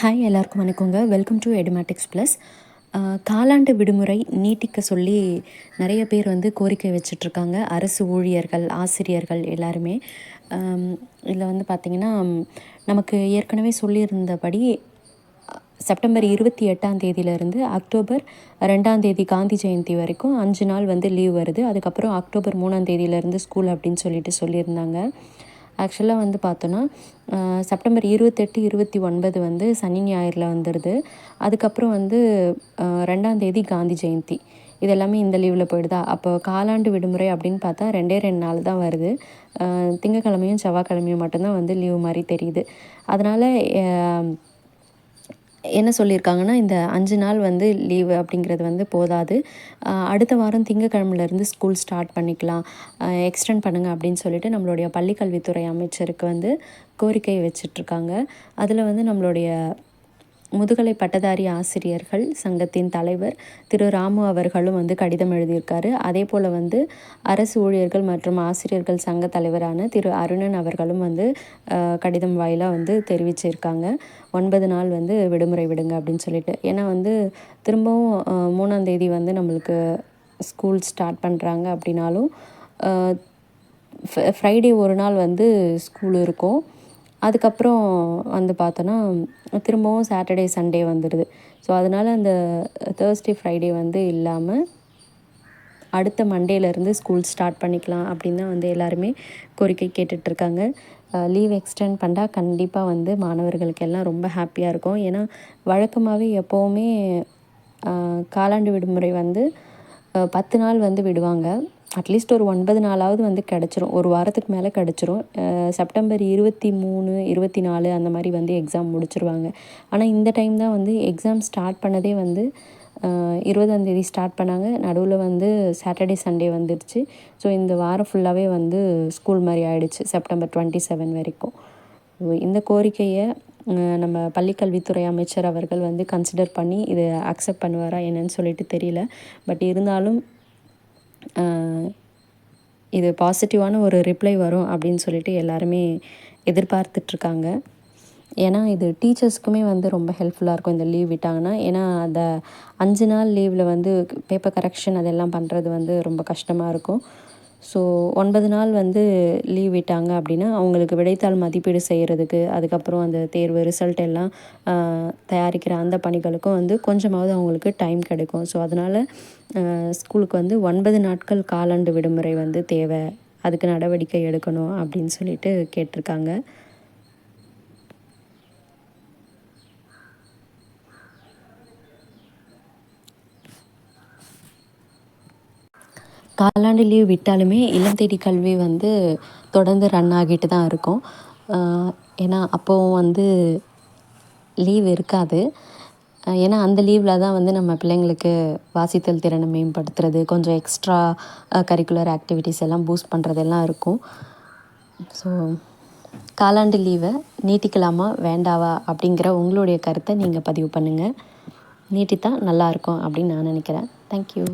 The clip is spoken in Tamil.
ஹாய் எல்லாருக்கும் வணக்கங்க. வெல்கம் டு எடுமேட்டிக்ஸ் ப்ளஸ் காலாண்டு விடுமுறை நீட்டிக்க சொல்லி நிறைய பேர் வந்து கோரிக்கை வச்சிட்ருக்காங்க. அரசு ஊழியர்கள் ஆசிரியர்கள் எல்லாருமே. இதில் வந்து பார்த்திங்கன்னா நமக்கு ஏற்கனவே சொல்லியிருந்தபடி செப்டம்பர் இருபத்தி எட்டாம் தேதியிலேருந்து அக்டோபர் ரெண்டாம் தேதி காந்தி ஜெயந்தி வரைக்கும் அஞ்சு நாள் வந்து லீவ் வருது. அதுக்கப்புறம் அக்டோபர் மூணாம் தேதியிலேருந்து ஸ்கூல் அப்படின்னு சொல்லிட்டு சொல்லியிருந்தாங்க. ஆக்சுவலாக வந்து பார்த்தோன்னா செப்டம்பர் இருபத்தெட்டு இருபத்தி ஒன்பது வந்து சனி ஞாயிறில் வந்துடுது அதுக்கப்புறம் வந்து ரெண்டாம் தேதி காந்தி ஜெயந்தி. இது எல்லாமே இந்த லீவில் போயிடுதா? அப்போ காலாண்டு விடுமுறை அப்படின்னு பார்த்தா ரெண்டே ரெண்டு நாள் தான் வருது. திங்கக்கிழமையும் செவ்வாய்க்கிழமையும் மட்டும்தான் வந்து லீவு மாதிரி தெரியுது. அதனால் என்ன சொல்லியிருக்காங்கன்னா இந்த அஞ்சு நாள் வந்து லீவு அப்படிங்கிறது வந்து போதாது. அடுத்த வாரம் திங்கக்கிழமையிலேருந்து ஸ்கூல் ஸ்டார்ட் பண்ணிக்கலாம். எக்ஸ்டெண்ட் பண்ணுங்கள் அப்படின்னு சொல்லிட்டு நம்மளுடைய பள்ளிக்கல்வித்துறை அமைச்சருக்கு வந்து கோரிக்கை வச்சிட்ருக்காங்க. அதில் வந்து நம்மளுடைய முதுகலை பட்டதாரி ஆசிரியர்கள் சங்கத்தின் தலைவர் திரு ராமு அவர்களும் வந்து கடிதம் எழுதியிருக்காரு. அதே போல் வந்து அரசு ஊழியர்கள் மற்றும் ஆசிரியர்கள் சங்க தலைவரான திரு அருணன் அவர்களும் வந்து கடிதம் வாயிலாக வந்து தெரிவிச்சிருக்காங்க. ஒன்பது நாள் வந்து விடுமுறை விடுங்க அப்படின்னு சொல்லிட்டு. ஏன்னா வந்து திரும்பவும் மூணாந்தேதி வந்து நம்மளுக்கு ஸ்கூல் ஸ்டார்ட் பண்ணுறாங்க அப்படின்னாலும் ஃப்ரைடே ஒரு நாள் வந்து ஸ்கூல் இருக்கும். அதுக்கப்புறம் வந்து பார்த்தோன்னா திரும்பவும் சாட்டர்டே சண்டே வந்துடுது ஸோ அதனால் அந்த தேர்ஸ்டே ஃப்ரைடே வந்து இல்லாமல் அடுத்த மண்டேலேருந்து ஸ்கூல் ஸ்டார்ட் பண்ணிக்கலாம் அப்படின்னு தான் வந்து எல்லாருமே கோரிக்கை கேட்டுட்ருக்காங்க. லீவ் எக்ஸ்டெண்ட் பண்ணால் கண்டிப்பாக வந்து மாணவர்களுக்கு எல்லாம் ரொம்ப ஹாப்பியாக இருக்கும். ஏன்னா வழக்கமாகவே எப்போவுமே காலாண்டு விடுமுறை வந்து பத்து நாள் வந்து விடுவாங்க. அட்லீஸ்ட் ஒரு ஒன்பது நாளாவது வந்து கிடச்சிரும். ஒரு வாரத்துக்கு மேலே கிடச்சிரும். செப்டம்பர் இருபத்தி மூணு இருபத்தி நாலு அந்த மாதிரி வந்து எக்ஸாம் முடிச்சிருவாங்க. ஆனால் இந்த டைம் தான் வந்து எக்ஸாம் ஸ்டார்ட் பண்ணதே வந்து இருபதாந்தேதி ஸ்டார்ட் பண்ணாங்க. நடுவில் வந்து சாட்டர்டே சண்டே வந்துடுச்சு ஸோ இந்த வாரம் ஃபுல்லாகவே வந்து ஸ்கூல் மாதிரி ஆகிடுச்சு செப்டம்பர் டுவெண்ட்டி செவன் வரைக்கும் இந்த கோரிக்கையை நம்ம பள்ளிக்கல்வித்துறை அமைச்சர் அவர்கள் வந்து கன்சிடர் பண்ணி இதை அக்செப்ட் பண்ணுவாரா என்னன்னு சொல்லிட்டு தெரியல. பட் இருந்தாலும் இது பாசிட்டிவான ஒரு ரிப்ளை வரும் அப்படின்னு சொல்லிட்டு எல்லாருமே எதிர்பார்த்துட்ருக்காங்க. ஏன்னா இது டீச்சர்ஸ்க்குமே வந்து ரொம்ப ஹெல்ப்ஃபுல்லாக இருக்கும் இந்த லீவ் விட்டாங்கன்னா. ஏன்னா அந்த அஞ்சு நாள் லீவில் வந்து பேப்பர் கரெக்ஷன் அதெல்லாம் பண்ணுறது வந்து ரொம்ப கஷ்டமாக இருக்கும். ஸோ ஒன்பது நாள் வந்து லீவ் விட்டாங்க அப்படின்னா அவங்களுக்கு விடைத்தாள் மதிப்பீடு செய்கிறதுக்கு அதுக்கப்புறம் அந்த தேர்வு ரிசல்ட் எல்லாம் தயாரிக்கிற அந்த பணிகளுக்கும் வந்து கொஞ்சமாவது அவங்களுக்கு டைம் கிடைக்கும். ஸோ அதனால் ஸ்கூலுக்கு வந்து ஒன்பது நாட்கள் காலாண்டு விடுமுறை வந்து தேவை. அதுக்கு நடவடிக்கை எடுக்கணும் அப்படின்னு சொல்லிட்டு கேட்டிருக்காங்க. காலாண்டு லீவ் விட்டாலுமே இளம் தேடி கல்வி வந்து தொடர்ந்து ரன் ஆகிட்டு தான் இருக்கும். ஏன்னா அப்போது வந்து லீவ் இருக்காது. ஏன்னா அந்த லீவில் தான் வந்து நம்ம பிள்ளைங்களுக்கு வாசித்தல் திறனை மேம்படுத்துறது கொஞ்சம் எக்ஸ்ட்ரா கரிக்குலர் ஆக்டிவிட்டீஸ் எல்லாம் பூஸ்ட் பண்ணுறதெல்லாம் இருக்கும். ஸோ காலாண்டு லீவை நீட்டிக்கலாமா வேண்டாவா அப்படிங்கிற உங்களுடைய கருத்தை நீங்கள் பதிவு பண்ணுங்கள் நீட்டித்தான் நல்லாயிருக்கும் அப்படின்னு நான் நினைக்கிறேன். தேங்க்யூ